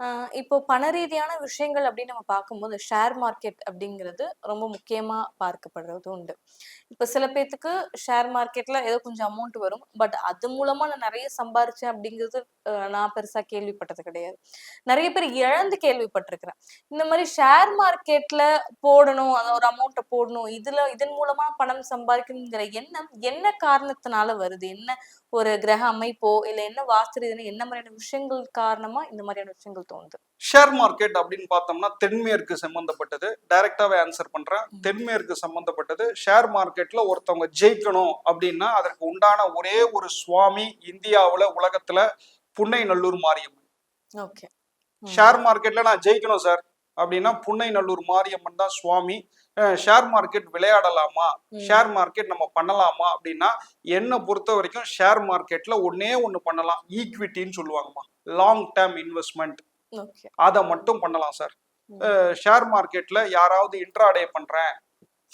ஆஹ் இப்போ பண ரீதியான விஷயங்கள் அப்படின்னு நம்ம பார்க்கும்போது ஷேர் மார்க்கெட் அப்படிங்கிறது ரொம்ப முக்கியமா பார்க்கப்படுறது உண்டு. இப்போ சில பேர்த்துக்கு ஷேர் மார்க்கெட்ல ஏதோ கொஞ்சம் அமௌண்ட் வரும். பட் அது மூலமா நான் நிறைய சம்பாரிச்சேன் அப்படிங்கிறது நான் பெருசா கேள்விப்பட்டது கிடையாது. நிறைய பேர் இழந்து கேள்விப்பட்டிருக்கிறேன். இந்த மாதிரி ஷேர் மார்க்கெட்ல போடணும் அந்த ஒரு அமௌண்ட்டை போடணும் இதுல இதன் மூலமா பணம் சம்பாதிக்கணுங்கிற எண்ணம் என்ன காரணத்தினால வருது? என்ன ஒரு கிரக அமைப்போ இல்ல என்ன வாஸ்து ரீதியான என்ன மாதிரியான விஷயங்கள் காரணமா இந்த மாதிரியான விஷயங்கள் தோணுது? ஷேர் மார்க்கெட் அப்படின்னு பார்த்தோம்னா தென்மேற்கு சம்பந்தப்பட்டது. டைரக்டாவே ஆன்சர் பண்றேன். தென்மேற்கு சம்பந்தப்பட்டது. ஷேர் மார்க்கெட்ல ஒருத்தவங்க ஜெயிக்கணும் அப்படின்னா அதற்கு உண்டான ஒரே ஒரு சுவாமி இந்தியாவுல உலகத்துல புன்னை நல்லூர் மாரியம்மன். ஓகே. ஷேர் மார்க்கெட்ல நான் ஜெயிக்கணும் சார் அப்படின்னா புன்னை நல்லூர் மாரியம்மன் தான் சுவாமி. ஷேர் மார்க்கெட் விளையாடலாமா? ஷேர் மார்க்கெட் நம்ம பண்ணலாமா? அப்படின்னா என்னை பொறுத்த வரைக்கும் ஷேர் மார்க்கெட்ல ஒன்னே ஒண்ணு பண்ணலாம். ஈக்விட்டின்னு சொல்லுவாங்கம்மா. லாங் டேர்ம் இன்வெஸ்ட்மெண்ட் அதை மட்டும் பண்ணலாம் சார் ஷேர் மார்க்கெட்ல யாராவது இன்ட்ராடே பண்றேன்.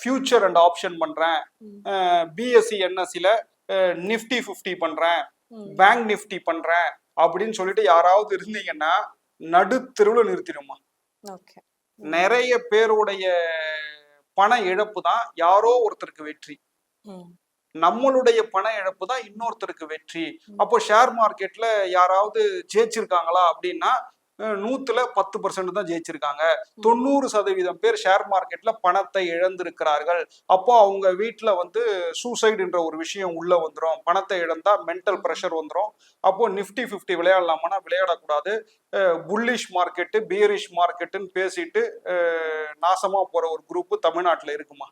ஃபியூச்சர் அண்ட் ஆப்ஷன் பண்றேன். பிஎஸ்சி என்எஸ்சில நிஃப்டி ஃபிஃப்டி பண்றேன். பேங்க் நிஃப்டி பண்றேன். அப்படின்னு சொல்லிட்டு யாராவது இருந்தீங்கன்னா நடுத்தெருவுல நிறுத்திடுமா நிறைய பேருடைய பண இழப்பு தான் யாரோ ஒருத்தருக்கு வெற்றி. நம்மளுடைய பண இழப்பு தான் இன்னொருத்தருக்கு வெற்றி. அப்போ ஷேர் மார்க்கெட்ல யாராவது ஜெயிச்சிருக்காங்களா அப்படின்னா நூத்துல பத்து பர்சன்ட் தான் ஜெயிச்சிருக்காங்க. தொண்ணூறு சதவீதம் பேர் ஷேர் மார்க்கெட்ல பணத்தை இழந்திருக்கிறார்கள். அப்போ அவங்க வீட்ல வந்து சூசைடுன்ற ஒரு விஷயம் உள்ள வந்துரும். பணத்தை இழந்தா மென்டல் ப்ரெஷர் வந்துரும். அப்போ நிஃப்டி ஃபிஃப்டி விளையாடலாமான்னா விளையாடக்கூடாது. புல்லிஷ் மார்க்கெட்டு பியரிஷ் மார்க்கெட்டுன்னு பேசிட்டு நாசமா போற ஒரு குரூப் தமிழ்நாட்டுல இருக்குமா?